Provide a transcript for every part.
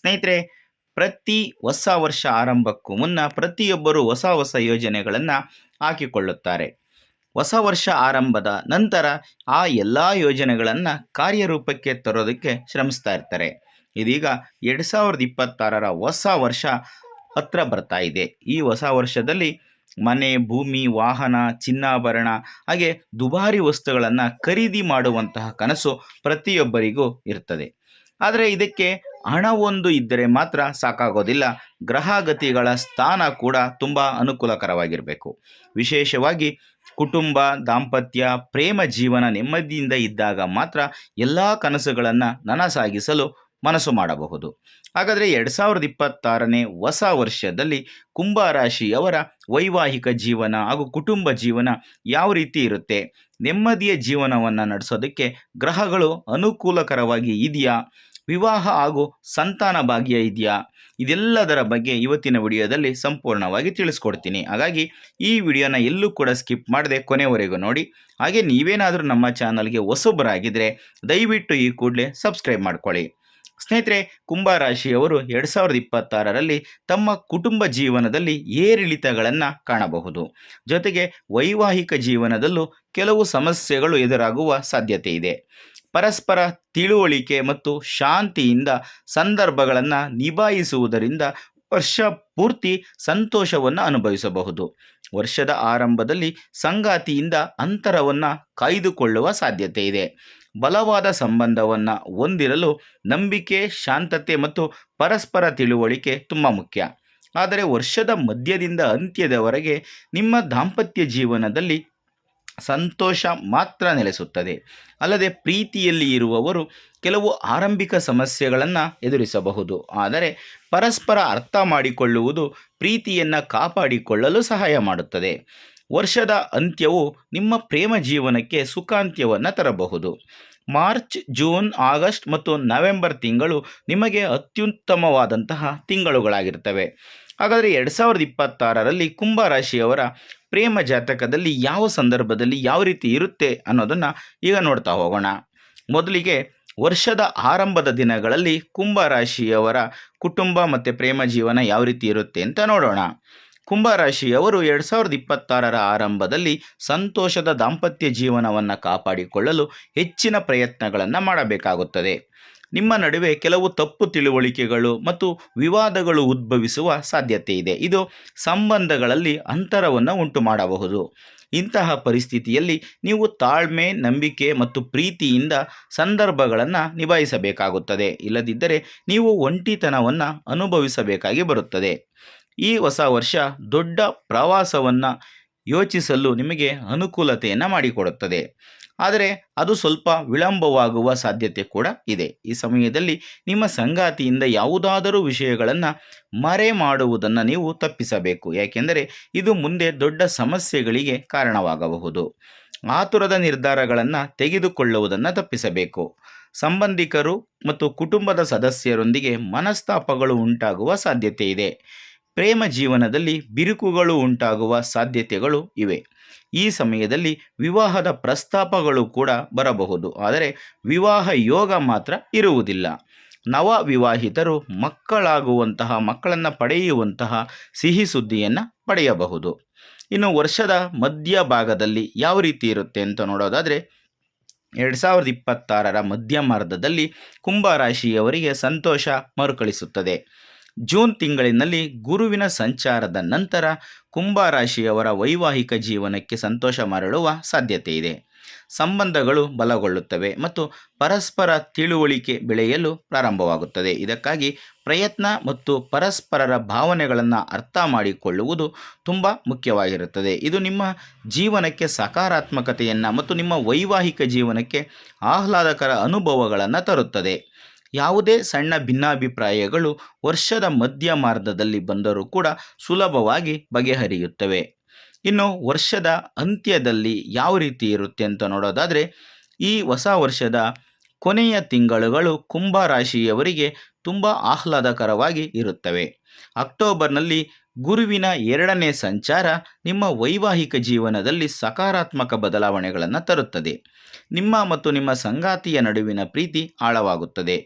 ಸ್ನೇಹಿತರೆ, ಪ್ರತಿ ಹೊಸ ವರ್ಷ ಆರಂಭಕ್ಕೂ ಮುನ್ನ ಪ್ರತಿಯೊಬ್ಬರು ಹೊಸ ಹೊಸ ಯೋಜನೆಗಳನ್ನು ಹಾಕಿಕೊಳ್ಳುತ್ತಾರೆ. ಹೊಸ ವರ್ಷ ಆರಂಭದ ನಂತರ ಆ ಎಲ್ಲ ಯೋಜನೆಗಳನ್ನು ಕಾರ್ಯರೂಪಕ್ಕೆ ತರೋದಕ್ಕೆ ಶ್ರಮಿಸ್ತಾ ಇರ್ತಾರೆ. ಇದೀಗ ಎರಡು ಸಾವಿರದ ಇಪ್ಪತ್ತಾರರ ಹೊಸ ವರ್ಷ ಹತ್ರ ಬರ್ತಾ ಇದೆ. ಈ ಹೊಸ ವರ್ಷದಲ್ಲಿ ಮನೆ, ಭೂಮಿ, ವಾಹನ, ಚಿನ್ನಾಭರಣ ಹಾಗೆ ದುಬಾರಿ ವಸ್ತುಗಳನ್ನು ಖರೀದಿ ಮಾಡುವಂತಹ ಕನಸು ಪ್ರತಿಯೊಬ್ಬರಿಗೂ ಇರ್ತದೆ. ಆದರೆ ಇದಕ್ಕೆ ಹಣವೊಂದು ಇದ್ದರೆ ಮಾತ್ರ ಸಾಕಾಗೋದಿಲ್ಲ. ಗ್ರಹಗತಿಗಳ ಸ್ಥಾನ ಕೂಡ ತುಂಬ ಅನುಕೂಲಕರವಾಗಿರಬೇಕು. ವಿಶೇಷವಾಗಿ ಕುಟುಂಬ, ದಾಂಪತ್ಯ, ಪ್ರೇಮ ಜೀವನ ನೆಮ್ಮದಿಯಿಂದ ಇದ್ದಾಗ ಮಾತ್ರ ಎಲ್ಲ ಕನಸುಗಳನ್ನು ನನಸಾಗಿಸಲು ಮನಸ್ಸು ಮಾಡಬಹುದು. ಹಾಗಾದರೆ ಎರಡು ಸಾವಿರದ ಇಪ್ಪತ್ತಾರನೇ ಹೊಸ ವರ್ಷದಲ್ಲಿ ಕುಂಭರಾಶಿಯವರ ವೈವಾಹಿಕ ಜೀವನ ಹಾಗೂ ಕುಟುಂಬ ಜೀವನ ಯಾವ ರೀತಿ ಇರುತ್ತೆ? ನೆಮ್ಮದಿಯ ಜೀವನವನ್ನು ನಡೆಸೋದಕ್ಕೆ ಗ್ರಹಗಳು ಅನುಕೂಲಕರವಾಗಿ ಇದೆಯಾ? ವಿವಾಹ ಹಾಗೂ ಸಂತಾನ ಭಾಗ್ಯ ಇದೆಯಾ? ಇದೆಲ್ಲದರ ಬಗ್ಗೆ ಇವತ್ತಿನ ವಿಡಿಯೋದಲ್ಲಿ ಸಂಪೂರ್ಣವಾಗಿ ತಿಳಿಸ್ಕೊಡ್ತೀನಿ. ಹಾಗಾಗಿ ಈ ವಿಡಿಯೋನ ಎಲ್ಲೂ ಕೂಡ ಸ್ಕಿಪ್ ಮಾಡದೆ ಕೊನೆವರೆಗೂ ನೋಡಿ. ಹಾಗೆ ನೀವೇನಾದರೂ ನಮ್ಮ ಚಾನಲ್ಗೆ ಹೊಸಬರಾಗಿದ್ದರೆ ದಯವಿಟ್ಟು ಈ ಕೂಡಲೇ ಸಬ್ಸ್ಕ್ರೈಬ್ ಮಾಡ್ಕೊಳ್ಳಿ. ಸ್ನೇಹಿತರೆ, ಕುಂಭರಾಶಿಯವರು ಎರಡು ಸಾವಿರದ ಇಪ್ಪತ್ತಾರರಲ್ಲಿ ತಮ್ಮ ಕುಟುಂಬ ಜೀವನದಲ್ಲಿ ಏರಿಳಿತಗಳನ್ನು ಕಾಣಬಹುದು. ಜೊತೆಗೆ ವೈವಾಹಿಕ ಜೀವನದಲ್ಲೂ ಕೆಲವು ಸಮಸ್ಯೆಗಳು ಎದುರಾಗುವ ಸಾಧ್ಯತೆ ಇದೆ. ಪರಸ್ಪರ ತಿಳುವಳಿಕೆ ಮತ್ತು ಶಾಂತಿಯಿಂದ ಸಂದರ್ಭಗಳನ್ನು ನಿಭಾಯಿಸುವುದರಿಂದ ವರ್ಷ ಪೂರ್ತಿ ಸಂತೋಷವನ್ನು ಅನುಭವಿಸಬಹುದು. ವರ್ಷದ ಆರಂಭದಲ್ಲಿ ಸಂಗಾತಿಯಿಂದ ಅಂತರವನ್ನು ಕಾಯ್ದುಕೊಳ್ಳುವ ಸಾಧ್ಯತೆ ಇದೆ. ಬಲವಾದ ಸಂಬಂಧವನ್ನು ಹೊಂದಿರಲು ನಂಬಿಕೆ, ಶಾಂತತೆ ಮತ್ತು ಪರಸ್ಪರ ತಿಳುವಳಿಕೆ ತುಂಬ ಮುಖ್ಯ. ಆದರೆ ವರ್ಷದ ಮಧ್ಯದಿಂದ ಅಂತ್ಯದವರೆಗೆ ನಿಮ್ಮ ದಾಂಪತ್ಯ ಜೀವನದಲ್ಲಿ ಸಂತೋಷ ಮಾತ್ರ ನೆಲೆಸುತ್ತದೆ. ಅಲ್ಲದೆ ಪ್ರೀತಿಯಲ್ಲಿ ಇರುವವರು ಕೆಲವು ಆರಂಭಿಕ ಸಮಸ್ಯೆಗಳನ್ನು ಎದುರಿಸಬಹುದು. ಆದರೆ ಪರಸ್ಪರ ಅರ್ಥ ಮಾಡಿಕೊಳ್ಳುವುದು ಪ್ರೀತಿಯನ್ನು ಕಾಪಾಡಿಕೊಳ್ಳಲು ಸಹಾಯ ಮಾಡುತ್ತದೆ. ವರ್ಷದ ಅಂತ್ಯವು ನಿಮ್ಮ ಪ್ರೇಮ ಜೀವನಕ್ಕೆ ಸುಖಾಂತ್ಯವನ್ನು ತರಬಹುದು. ಮಾರ್ಚ್, ಜೂನ್, ಆಗಸ್ಟ್ ಮತ್ತು ನವೆಂಬರ್ ತಿಂಗಳು ನಿಮಗೆ ಅತ್ಯುತ್ತಮವಾದಂತಹ ತಿಂಗಳುಗಳಾಗಿರ್ತವೆ. ಹಾಗಾದರೆ ಎರಡು ಸಾವಿರದ ಇಪ್ಪತ್ತಾರರಲ್ಲಿ ಕುಂಭರಾಶಿಯವರ ಪ್ರೇಮ ಜಾತಕದಲ್ಲಿ ಯಾವ ಸಂದರ್ಭದಲ್ಲಿ ಯಾವ ರೀತಿ ಇರುತ್ತೆ ಅನ್ನೋದನ್ನು ಈಗ ನೋಡ್ತಾ ಹೋಗೋಣ. ಮೊದಲಿಗೆ ವರ್ಷದ ಆರಂಭದ ದಿನಗಳಲ್ಲಿ ಕುಂಭರಾಶಿಯವರ ಕುಟುಂಬ ಮತ್ತು ಪ್ರೇಮ ಜೀವನ ಯಾವ ರೀತಿ ಇರುತ್ತೆ ಅಂತ ನೋಡೋಣ. ಕುಂಭರಾಶಿಯವರು ಎರಡು ಸಾವಿರದ ಇಪ್ಪತ್ತಾರರ ಆರಂಭದಲ್ಲಿ ಸಂತೋಷದ ದಾಂಪತ್ಯ ಜೀವನವನ್ನು ಕಾಪಾಡಿಕೊಳ್ಳಲು ಹೆಚ್ಚಿನ ಪ್ರಯತ್ನಗಳನ್ನು ಮಾಡಬೇಕಾಗುತ್ತದೆ. ನಿಮ್ಮ ನಡುವೆ ಕೆಲವು ತಪ್ಪು ತಿಳುವಳಿಕೆಗಳು ಮತ್ತು ವಿವಾದಗಳು ಉದ್ಭವಿಸುವ ಸಾಧ್ಯತೆ ಇದೆ. ಇದು ಸಂಬಂಧಗಳಲ್ಲಿ ಅಂತರವನ್ನು ಉಂಟು ಮಾಡಬಹುದು. ಇಂತಹ ಪರಿಸ್ಥಿತಿಯಲ್ಲಿ ನೀವು ತಾಳ್ಮೆ, ನಂಬಿಕೆ ಮತ್ತು ಪ್ರೀತಿಯಿಂದ ಸಂದರ್ಭಗಳನ್ನು ನಿಭಾಯಿಸಬೇಕಾಗುತ್ತದೆ. ಇಲ್ಲದಿದ್ದರೆ ನೀವು ಒಂಟಿತನವನ್ನು ಅನುಭವಿಸಬೇಕಾಗಿ ಬರುತ್ತದೆ. ಈ ಹೊಸ ವರ್ಷ ದೊಡ್ಡ ಪ್ರವಾಸವನ್ನು ಯೋಚಿಸಲು ನಿಮಗೆ ಅನುಕೂಲತೆಯನ್ನು ಮಾಡಿಕೊಡುತ್ತದೆ. ಆದರೆ ಅದು ಸ್ವಲ್ಪ ವಿಳಂಬವಾಗುವ ಸಾಧ್ಯತೆ ಕೂಡ ಇದೆ. ಈ ಸಮಯದಲ್ಲಿ ನಿಮ್ಮ ಸಂಗಾತಿಯಿಂದ ಯಾವುದಾದರೂ ವಿಷಯಗಳನ್ನು ಮರೆ ಮಾಡುವುದನ್ನು ನೀವು ತಪ್ಪಿಸಬೇಕು. ಯಾಕೆಂದರೆ ಇದು ಮುಂದೆ ದೊಡ್ಡ ಸಮಸ್ಯೆಗಳಿಗೆ ಕಾರಣವಾಗಬಹುದು. ಆತುರದ ನಿರ್ಧಾರಗಳನ್ನು ತೆಗೆದುಕೊಳ್ಳುವುದನ್ನು ತಪ್ಪಿಸಬೇಕು. ಸಂಬಂಧಿಕರು ಮತ್ತು ಕುಟುಂಬದ ಸದಸ್ಯರೊಂದಿಗೆ ಮನಸ್ತಾಪಗಳು ಉಂಟಾಗುವ ಸಾಧ್ಯತೆ ಇದೆ. ಪ್ರೇಮ ಜೀವನದಲ್ಲಿ ಬಿರುಕುಗಳು ಉಂಟಾಗುವ ಸಾಧ್ಯತೆಗಳು ಇವೆ. ಈ ಸಮಯದಲ್ಲಿ ವಿವಾಹದ ಪ್ರಸ್ತಾಪಗಳು ಕೂಡ ಬರಬಹುದು. ಆದರೆ ವಿವಾಹ ಯೋಗ ಮಾತ್ರ ಇರುವುದಿಲ್ಲ. ನವ ವಿವಾಹಿತರು ಮಕ್ಕಳಾಗುವಂತಹ, ಮಕ್ಕಳನ್ನು ಪಡೆಯುವಂತಹ ಸಿಹಿ ಸುದ್ದಿಯನ್ನು ಪಡೆಯಬಹುದು. ಇನ್ನು ವರ್ಷದ ಮಧ್ಯ ಭಾಗದಲ್ಲಿ ಯಾವ ರೀತಿ ಇರುತ್ತೆ ಅಂತ ನೋಡೋದಾದರೆ, ಎರಡು ಸಾವಿರದ ಇಪ್ಪತ್ತಾರರ ಮಧ್ಯಮಾರ್ಧದಲ್ಲಿ ಕುಂಭರಾಶಿಯವರಿಗೆ ಸಂತೋಷ ಮರುಕಳಿಸುತ್ತದೆ. ಜೂನ್ ತಿಂಗಳಿನಲ್ಲಿ ಗುರುವಿನ ಸಂಚಾರದ ನಂತರ ಕುಂಭರಾಶಿಯವರ ವೈವಾಹಿಕ ಜೀವನಕ್ಕೆ ಸಂತೋಷ ಮರಳುವ ಸಾಧ್ಯತೆ ಇದೆ. ಸಂಬಂಧಗಳು ಬಲಗೊಳ್ಳುತ್ತವೆ ಮತ್ತು ಪರಸ್ಪರ ತಿಳುವಳಿಕೆ ಬೆಳೆಯಲು ಪ್ರಾರಂಭವಾಗುತ್ತದೆ. ಇದಕ್ಕಾಗಿ ಪ್ರಯತ್ನ ಮತ್ತು ಪರಸ್ಪರರ ಭಾವನೆಗಳನ್ನು ಅರ್ಥ ಮಾಡಿಕೊಳ್ಳುವುದು ತುಂಬ ಮುಖ್ಯವಾಗಿರುತ್ತದೆ. ಇದು ನಿಮ್ಮ ಜೀವನಕ್ಕೆ ಸಕಾರಾತ್ಮಕತೆಯನ್ನು ಮತ್ತು ನಿಮ್ಮ ವೈವಾಹಿಕ ಜೀವನಕ್ಕೆ ಆಹ್ಲಾದಕರ ಅನುಭವಗಳನ್ನು ತರುತ್ತದೆ. ಯಾವುದೇ ಸಣ್ಣ ಭಿನ್ನಾಭಿಪ್ರಾಯಗಳು ವರ್ಷದ ಮಧ್ಯ ಮಾರ್ಗದಲ್ಲಿ ಬಂದರೂ ಕೂಡ ಸುಲಭವಾಗಿ ಬಗೆಹರಿಯುತ್ತವೆ. ಇನ್ನು ವರ್ಷದ ಅಂತ್ಯದಲ್ಲಿ ಯಾವ ರೀತಿ ಇರುತ್ತೆ ಅಂತ ನೋಡೋದಾದರೆ, ಈ ಹೊಸ ವರ್ಷದ ಕೊನೆಯ ತಿಂಗಳುಗಳು ಕುಂಭ ರಾಶಿಯವರಿಗೆ ತುಂಬ ಆಹ್ಲಾದಕರವಾಗಿ ಇರುತ್ತವೆ. ಅಕ್ಟೋಬರ್ನಲ್ಲಿ ಗುರುವಿನ ಎರಡನೇ ಸಂಚಾರ ನಿಮ್ಮ ವೈವಾಹಿಕ ಜೀವನದಲ್ಲಿ ಸಕಾರಾತ್ಮಕ ಬದಲಾವಣೆಗಳನ್ನು ತರುತ್ತದೆ. ನಿಮ್ಮ ಮತ್ತು ನಿಮ್ಮ ಸಂಗಾತಿಯ ನಡುವಿನ ಪ್ರೀತಿ ಆಳವಾಗುತ್ತದೆ.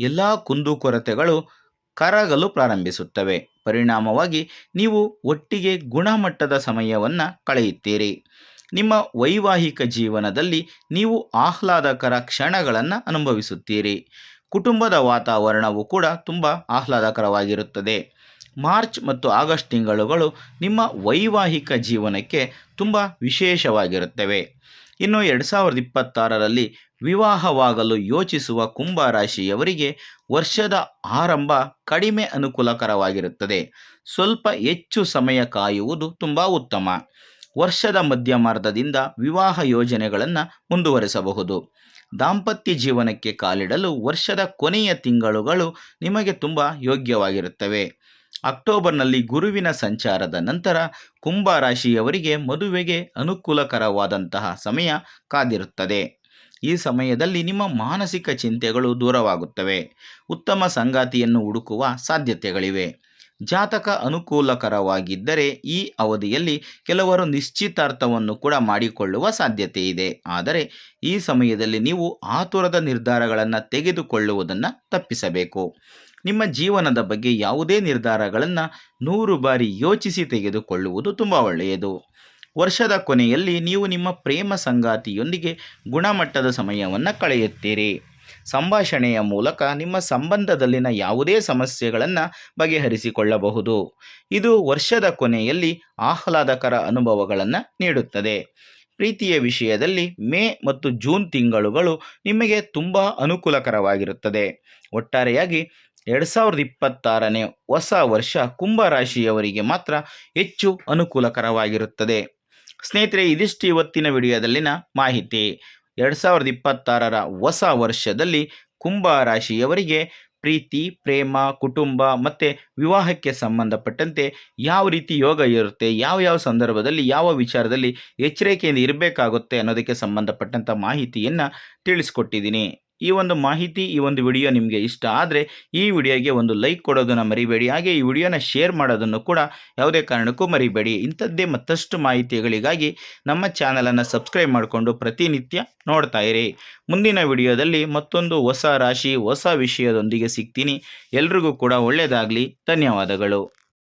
ಎಲ್ಲ ಕುಂದುಕೊರತೆಗಳು ಕರಗಲು ಪ್ರಾರಂಭಿಸುತ್ತವೆ. ಪರಿಣಾಮವಾಗಿ ನೀವು ಒಟ್ಟಿಗೆ ಗುಣಮಟ್ಟದ ಸಮಯವನ್ನು ಕಳೆಯುತ್ತೀರಿ. ನಿಮ್ಮ ವೈವಾಹಿಕ ಜೀವನದಲ್ಲಿ ನೀವು ಆಹ್ಲಾದಕರ ಕ್ಷಣಗಳನ್ನು ಅನುಭವಿಸುತ್ತೀರಿ. ಕುಟುಂಬದ ವಾತಾವರಣವು ಕೂಡ ತುಂಬ ಆಹ್ಲಾದಕರವಾಗಿರುತ್ತದೆ. ಮಾರ್ಚ್ ಮತ್ತು ಆಗಸ್ಟ್ ತಿಂಗಳುಗಳು ನಿಮ್ಮ ವೈವಾಹಿಕ ಜೀವನಕ್ಕೆ ತುಂಬ ವಿಶೇಷವಾಗಿರುತ್ತವೆ. ಇನ್ನು ಎರಡು ಸಾವಿರದ ಇಪ್ಪತ್ತಾರರಲ್ಲಿ ವಿವಾಹವಾಗಲು ಯೋಚಿಸುವ ಕುಂಭ ರಾಶಿಯವರಿಗೆ ವರ್ಷದ ಆರಂಭ ಕಡಿಮೆ ಅನುಕೂಲಕರವಾಗಿರುತ್ತದೆ. ಸ್ವಲ್ಪ ಹೆಚ್ಚು ಸಮಯ ಕಾಯುವುದು ತುಂಬ ಉತ್ತಮ. ವರ್ಷದ ಮಧ್ಯಮಾರ್ಧದಿಂದ ವಿವಾಹ ಯೋಜನೆಗಳನ್ನು ಮುಂದುವರಿಸಬಹುದು. ದಾಂಪತ್ಯ ಜೀವನಕ್ಕೆ ಕಾಲಿಡಲು ವರ್ಷದ ಕೊನೆಯ ತಿಂಗಳುಗಳು ನಿಮಗೆ ತುಂಬ ಯೋಗ್ಯವಾಗಿರುತ್ತವೆ. ಅಕ್ಟೋಬರ್ನಲ್ಲಿ ಗುರುವಿನ ಸಂಚಾರದ ನಂತರ ಕುಂಭ ರಾಶಿಯವರಿಗೆ ಮದುವೆಗೆ ಅನುಕೂಲಕರವಾದಂತಹ ಸಮಯ ಕಾದಿರುತ್ತದೆ. ಈ ಸಮಯದಲ್ಲಿ ನಿಮ್ಮ ಮಾನಸಿಕ ಚಿಂತೆಗಳು ದೂರವಾಗುತ್ತವೆ. ಉತ್ತಮ ಸಂಗಾತಿಯನ್ನು ಹುಡುಕುವ ಸಾಧ್ಯತೆಗಳಿವೆ. ಜಾತಕ ಅನುಕೂಲಕರವಾಗಿದ್ದರೆ ಈ ಅವಧಿಯಲ್ಲಿ ಕೆಲವರು ನಿಶ್ಚಿತಾರ್ಥವನ್ನು ಕೂಡ ಮಾಡಿಕೊಳ್ಳುವ ಸಾಧ್ಯತೆ ಇದೆ. ಆದರೆ ಈ ಸಮಯದಲ್ಲಿ ನೀವು ಆತುರದ ನಿರ್ಧಾರಗಳನ್ನು ತೆಗೆದುಕೊಳ್ಳುವುದನ್ನು ತಪ್ಪಿಸಬೇಕು. ನಿಮ್ಮ ಜೀವನದ ಬಗ್ಗೆ ಯಾವುದೇ ನಿರ್ಧಾರಗಳನ್ನು ನೂರು ಬಾರಿ ಯೋಚಿಸಿ ತೆಗೆದುಕೊಳ್ಳುವುದು ತುಂಬ ಒಳ್ಳೆಯದು. ವರ್ಷದ ಕೊನೆಯಲ್ಲಿ ನೀವು ನಿಮ್ಮ ಪ್ರೇಮ ಸಂಗಾತಿಯೊಂದಿಗೆ ಗುಣಮಟ್ಟದ ಸಮಯವನ್ನು ಕಳೆಯುತ್ತೀರಿ. ಸಂಭಾಷಣೆಯ ಮೂಲಕ ನಿಮ್ಮ ಸಂಬಂಧದಲ್ಲಿನ ಯಾವುದೇ ಸಮಸ್ಯೆಗಳನ್ನು ಬಗೆಹರಿಸಿಕೊಳ್ಳಬಹುದು. ಇದು ವರ್ಷದ ಕೊನೆಯಲ್ಲಿ ಆಹ್ಲಾದಕರ ಅನುಭವಗಳನ್ನು ನೀಡುತ್ತದೆ. ಪ್ರೀತಿಯ ವಿಷಯದಲ್ಲಿ ಮೇ ಮತ್ತು ಜೂನ್ ತಿಂಗಳುಗಳು ನಿಮಗೆ ತುಂಬ ಅನುಕೂಲಕರವಾಗಿರುತ್ತದೆ. ಒಟ್ಟಾರೆಯಾಗಿ ಎರಡು ಸಾವಿರದ ಇಪ್ಪತ್ತಾರನೇ ಹೊಸ ವರ್ಷ ಕುಂಭ ರಾಶಿಯವರಿಗೆ ಮಾತ್ರ ಹೆಚ್ಚು ಅನುಕೂಲಕರವಾಗಿರುತ್ತದೆ. ಸ್ನೇಹಿತರೆ, ಇದಿಷ್ಟು ಇವತ್ತಿನ ವಿಡಿಯೋದಲ್ಲಿನ ಮಾಹಿತಿ. ಎರಡು ಸಾವಿರದ ಇಪ್ಪತ್ತಾರರ ಹೊಸ ವರ್ಷದಲ್ಲಿ ಕುಂಭ ರಾಶಿಯವರಿಗೆ ಪ್ರೀತಿ, ಪ್ರೇಮ, ಕುಟುಂಬ ಮತ್ತು ವಿವಾಹಕ್ಕೆ ಸಂಬಂಧಪಟ್ಟಂತೆ ಯಾವ ರೀತಿ ಯೋಗ ಇರುತ್ತೆ, ಯಾವ ಯಾವ ಸಂದರ್ಭದಲ್ಲಿ, ಯಾವ ವಿಚಾರದಲ್ಲಿ ಎಚ್ಚರಿಕೆಯಿಂದ ಇರಬೇಕಾಗುತ್ತೆ ಅನ್ನೋದಕ್ಕೆ ಸಂಬಂಧಪಟ್ಟಂಥ ಮಾಹಿತಿಯನ್ನು ತಿಳಿಸ್ಕೊಟ್ಟಿದ್ದೀನಿ. ಈ ಒಂದು ಮಾಹಿತಿ, ಈ ಒಂದು ವಿಡಿಯೋ ನಿಮಗೆ ಇಷ್ಟ ಆದರೆ ಈ ವಿಡಿಯೋಗೆ ಒಂದು ಲೈಕ್ ಕೊಡೋದನ್ನು ಮರಿಬೇಡಿ. ಹಾಗೆ ಈ ವಿಡಿಯೋನ ಶೇರ್ ಮಾಡೋದನ್ನು ಕೂಡ ಯಾವುದೇ ಕಾರಣಕ್ಕೂ ಮರಿಬೇಡಿ. ಇಂಥದ್ದೇ ಮತ್ತಷ್ಟು ಮಾಹಿತಿಗಳಿಗಾಗಿ ನಮ್ಮ ಚಾನಲನ್ನು ಸಬ್ಸ್ಕ್ರೈಬ್ ಮಾಡಿಕೊಂಡು ಪ್ರತಿನಿತ್ಯ ನೋಡ್ತಾ ಇರಿ. ಮುಂದಿನ ವಿಡಿಯೋದಲ್ಲಿ ಮತ್ತೊಂದು ಹೊಸ ರಾಶಿ, ಹೊಸ ವಿಷಯದೊಂದಿಗೆ ಸಿಗ್ತೀನಿ. ಎಲ್ರಿಗೂ ಕೂಡ ಒಳ್ಳೆಯದಾಗಲಿ ಧನ್ಯವಾದಗಳು.